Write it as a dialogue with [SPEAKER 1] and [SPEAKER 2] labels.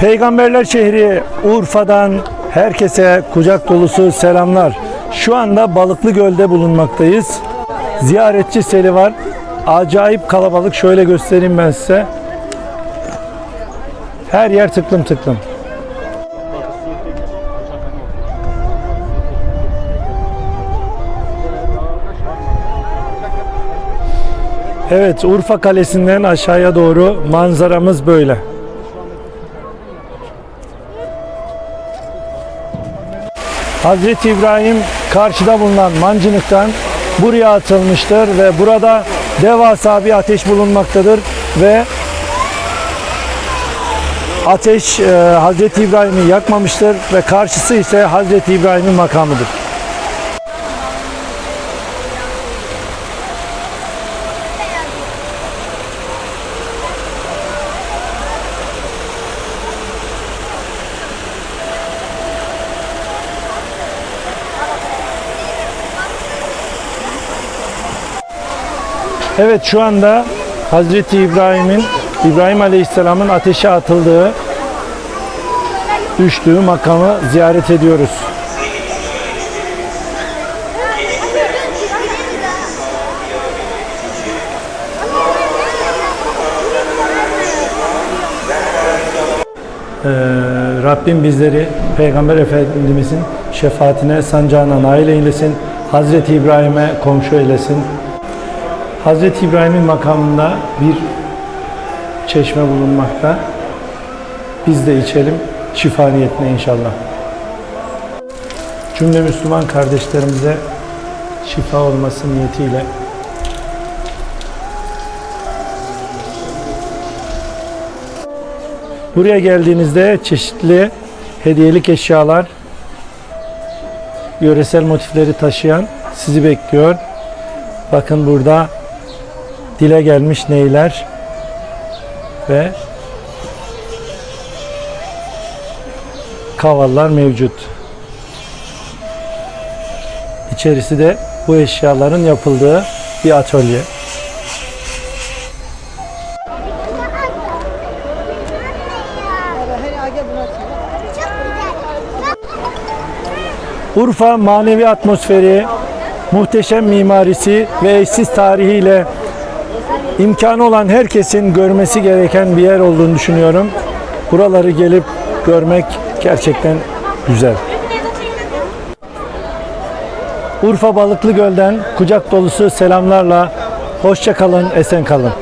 [SPEAKER 1] Peygamberler şehri Urfa'dan herkese kucak dolusu selamlar. Şu anda Balıklı Göl'de bulunmaktayız. Ziyaretçi seli var. Acayip kalabalık. Şöyle göstereyim ben size. Her yer tıklım tıklım. Evet, Urfa Kalesi'nden aşağıya doğru manzaramız böyle. Hazreti İbrahim karşıda bulunan mancınıktan buraya atılmıştır ve burada devasa bir ateş bulunmaktadır ve ateş e, Hazreti İbrahim'i yakmamıştır ve karşısı ise Hazreti İbrahim'in makamıdır. Evet şu anda Hazreti İbrahim'in İbrahim Aleyhisselam'ın ateşe atıldığı düştüğü makamı ziyaret ediyoruz. Ee, Rabbim bizleri Peygamber Efendimizin şefaatine sancağına nail eylesin. Hazreti İbrahim'e komşu eylesin. Hazreti İbrahim'in makamında bir çeşme bulunmakta. Biz de içelim şifa niyetine inşallah. Cümle Müslüman kardeşlerimize şifa olması niyetiyle Buraya geldiğinizde çeşitli hediyelik eşyalar, yöresel motifleri taşıyan sizi bekliyor. Bakın burada dile gelmiş neyler ve kavallar mevcut. İçerisi de bu eşyaların yapıldığı bir atölye. Urfa manevi atmosferi, muhteşem mimarisi ve eşsiz tarihiyle imkanı olan herkesin görmesi gereken bir yer olduğunu düşünüyorum. Buraları gelip görmek gerçekten güzel. Urfa Balıklı Göl'den kucak dolusu selamlarla hoşça kalın, esen kalın.